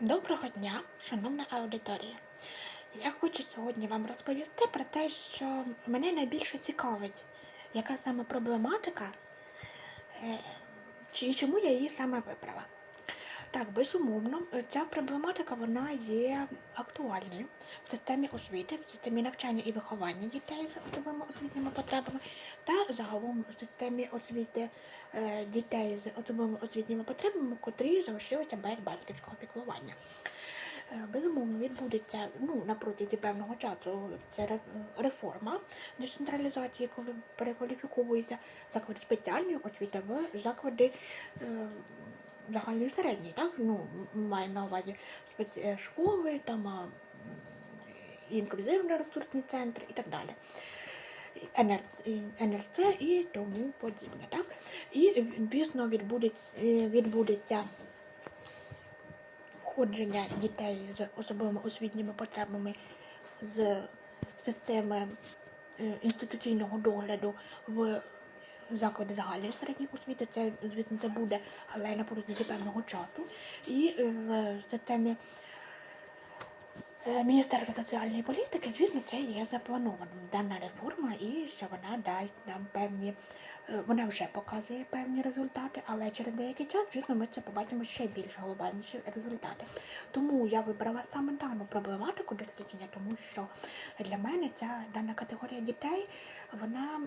Доброго дня, шановна аудиторія. Я хочу сьогодні вам розповісти про те, що мене найбільше цікавить, яка саме проблематика е, і чому я її саме вибрала. Так, безумовно, ця проблематика вона є актуальною в системі освіти, в системі навчання і виховання дітей з особливими освітніми потребами та загалом в системі освіти е, дітей з особливими освітніми потребами, котрі залишилися без батьківського піклування. Е, Безумовно, відбудеться ну, на певного часу це реформа децентралізації, коли перекваліфіковуються заклади спеціальної освіти в заклади е, загальної середньої, так? Ну, маю на увазі спеці... е, там а, м, інклюзивно-ресурсні центри і так далі. НРЦ, і тому подібне. Так? І, звісно, відбудеться, відбудеться входження дітей з особливими освітніми потребами з системи е, інституційного догляду в заклади загальної середньої освіти. Це, звісно, це буде, але на протязі певного часу. І е, в системі е, Міністерства соціальної політики, звісно, це є запланованим дана реформа, і що вона дасть нам певні. е, Вона вже показує певні результати, але через деякий час, звісно, ми це побачимо ще більш глобальніші результати. Тому я вибрала саме дану проблематику дослідження, тому що для мене ця дана категорія дітей, вона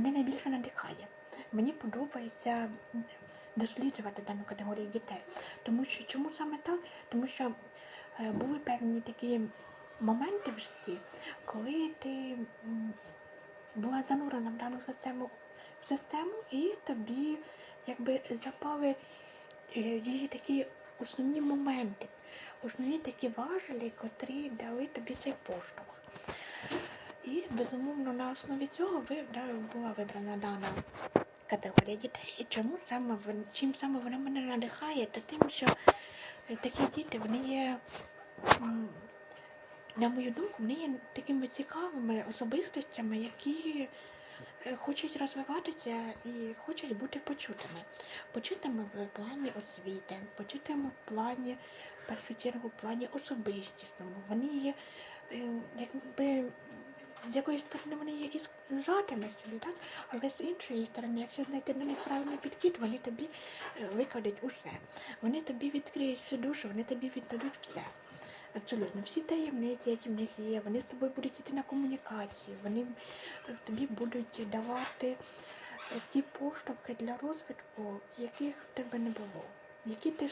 мене найбільше надихає. Мені подобається досліджувати дану категорію дітей. Тому що чому саме так? Тому що е, були певні такі моменти в житті, коли ти була занурена в дану систему в систему, і тобі якби запали е, її такі основні моменти, основні такі важелі, котрі дали тобі цей поштовх. І безумовно на основі цього була вибрана дана категорія дітей. І чому саме чим саме вона мене надихає, та тим, що е, такі діти вони є, на мою думку, вони є такими цікавими особистостями, які е, хочуть розвиватися і хочуть бути почутими. Почутими в плані освіти, почутими в плані, в першу чергу, в плані особистісному. Вони є, е, якби, з якоїсь сторони вони є і зжатими собі, так? але з іншої сторони, якщо знайти до них правильний підхід, вони тобі е, викладуть усе. Вони тобі відкриють всю душу, вони тобі віддадуть все. Абсолютно, всі таємниці, які в них є, вони з тобою будуть йти на комунікацію, вони е, тобі будуть давати е, ті поштовхи для розвитку, яких в тебе не було, які ти